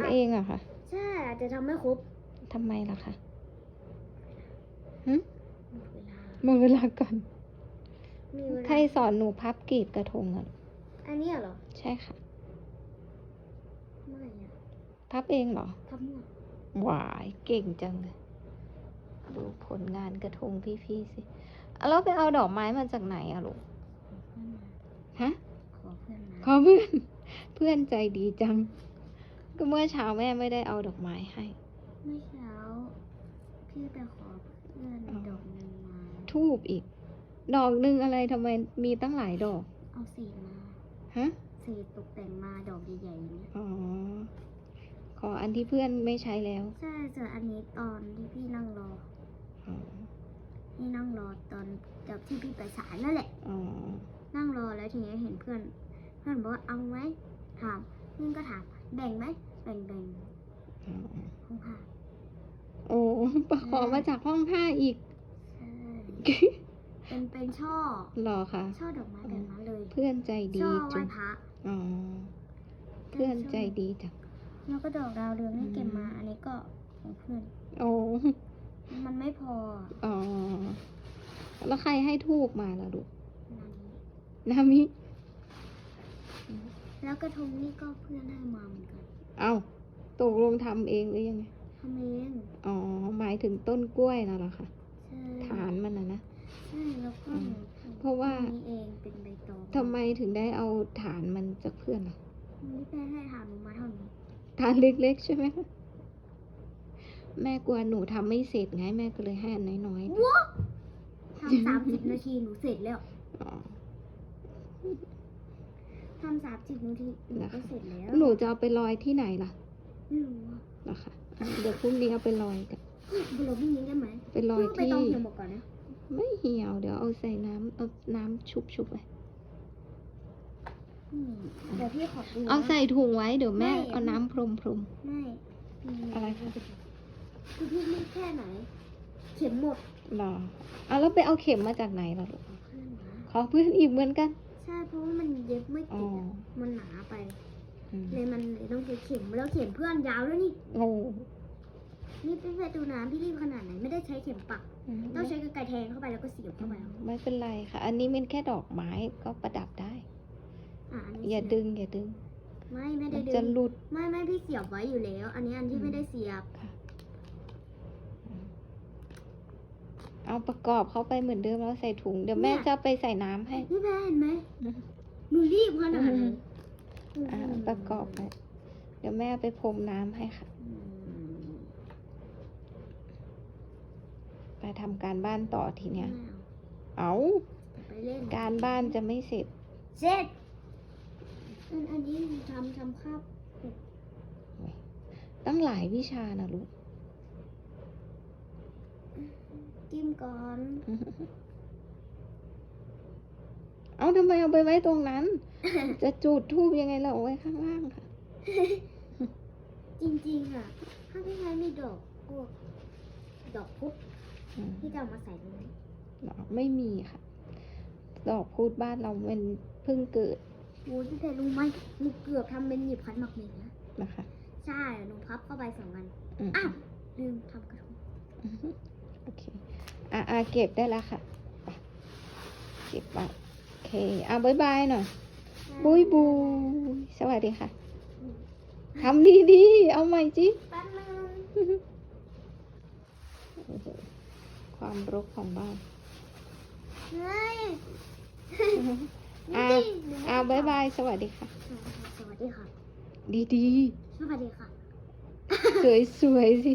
ำเองอะค่ะ ใช่อาจจะทำไม่ครบทำไมล่ะคะหึหมดเวลาหมดเวลาก่อน มีเวลาใครสอนหนูพับกรีบกระทงอะอันเนี้ยเหรอ ใช่ค่ะ ไม่อะพับเองเหรอทำหมดหวายเก่งจังเลยดูผลงานกระทงพี่ๆสิอะแล้วไปเอาดอกไม้มาจากไหนอะลูกฮะ ขอเพื่อนมาขอเพื่อน เพื่อนใจดีจัง ก็เมื่อเช้าแม่ไม่ได้เอาดอกไม้ให้ เมื่อเช้าพี่ไปขอเพื่อนอ๋อดอกหนึงมาทูบอีก ดอกหนึ่งอะไรทำไมมีตั้งหลายดอก เอาสีมาฮะสีตกแต่งมาดอกใหญ่ๆอย่างเงี้ยอ๋อ ขออันที่เพื่อนไม่ใช้แล้วใช่ส่วนอันนี้ตอนที่พี่นั่งรออ๋อพี่นั่งรอตอนกับที่พี่ไปศาลนั่นแหละ อ๋อ นั่งรอแล้วทีนี้เห็นเพื่อน เพื่อนบอกว่าเอาไหมถาม นี่ก็ถามแบ่งไหมแบ่งแบ่งอ๋อห้องผ้าโอ้ประขอมาจากห้องห้าอีกใช่เป็นเป็นช่อเหรอคะช่อดอกไม้แบบนั้นเลย เพื่อนใจดีช่อไหจัว้งพระอ๋อเพื่อนใจดีจังแล้วก็ดอกดาวเรืองที่เก็บมาอืมอันนี้ก็ของเพื่อนโอ้มันไม่พออ๋อแล้วใครให้ทูบมาล่ะลูกนั่นนามิ แล้วกระทงนี่ก็เพื่อนให้มาเหมือนกันเอาตกลงทำเองหรือยังไง ทำเองอ๋อ หมายถึงต้นกล้วยน่ะเหรอคะใช่ฐานมันนะนะ ใช่แล้วก็หนูทำเพราะว่า นี่เองเป็นใบตองทำไมถึงได้เอาฐานมันจากเพื่อนล่ะนี่แม่ให้ถามหนูมาเท่านี้ฐานเล็กๆใช่ไหมคะแม่กลัวหนูทำไม่เสร็จไงแม่ก็เลยให้อันน้อยๆ ว้าทำสามสิบนาทีหนูเสร็จแล้ว อ๋อ ทำสามสิบนาทีหนูก็เสร็จแล้วหนูจะเอาไปลอยที่ไหนล่ะไม่รู้ว่าเหรอคะอะเดี๋ยวพรุ่งนี้เอาไปลอยกันบุหรี่พี่ยิงได้ไหมไปลอยไปที่ ต้องเหี่ยวหมดก่อนนะไม่เหี่ยวเดี๋ยวเอาใส่น้ำเอาน้ำชุบๆไปอืมเดี๋ยวพี่ขอดูนะ เอาใส่ถุงไว้เดี๋ยวแม่ไม่ เอาน้ำพรมพรมไม่ๆอะไรคะคือพี่รีบแค่ไหน เข็มหมดหรอเอาแล้วไปเอาเข็มมาจากไหนล่ะลูกเพื่อนนะขอเพื่อนอีกเหมือนกันใช่เพราะว่ามันเย็บไม่ติดอ๋อะอมันหนาไป อืมเลยมันเลยต้องใช้เข็มแล้วเข็มเพื่อนยาวด้วยนี่ โอ้นี่พี่ไปดูน้ำพี่รีบขนาดไหนไม่ได้ใช้เข็มปัก ต้องใช้กระไกรแทงเข้าไปแล้วก็เสียบเข้าไปเอาไม่เป็นไรค่ะ อันนี้เป็นแค่ดอกไม้ก็ประดับได้ อะอันนี้อย่าเสีบดึงอย่าดึง ไม่ไม่มัได้นดึจะงหลุด ไม่ไม่พี่เสียบไว้อยู่แล้ว อันนี้อันที่อืมไม่ได้เสียบ ค่ะอืม เอาประกอบเข้าไปเหมือนเดิมแล้วใส่ถุง เดี๋ยวแม่จะไปใส่น้ำให้ พี่แม่เห็นไหมอืมหนูรีบขนาดไหนอืมอ่าประกอบไปเดี๋ยวแม่เอาไปพรมน้ำให้ค่ะอืมไปทำการบ้านต่อทีเนี้ยไม่เอาเอาไปเล่นการบ้านจะไม่เสร็จ เสร็จ อันอันนี้ทำทำคาบตั้งหลายวิชานะลูก จิ้มก่อน เอาทำไมเอาไปไว้ตรงนั้น จะจุดทูบยังไงเราเอาไว้ข้างล่างค่ะ จริงๆอะ ถ้าพี่ชายมีดอกพวกดอกพุธอืมที่จะเอามาใส่ตรงนี้หรอไม่มีค่ะ ดอกพูดบ้านเรามันเพิ่งเกิดโอ้ยพี่ชายรู้ไหมหนูเกือบทำเป็นหยิบคันหมักเหม็นนะนะคะ ใช่หนูพับเข้าไปสองอันอืมอ้าวลืมทำกระทงโอเค อะอะเก็บได้แล้วค่ะไปเก็บไปโอเคอะบายบายหน่อยบุยบุยสวัสดีค่ะทำดีๆ เอาใหม่จิแป๊บนึงโอ้โหความรกของบ้านเฮ้ยอะนี่หนูอะบายบาย สวัสดีค่ะ สวัสดีค่ะ ดีสวัสดีค่ะๆสวยๆสิ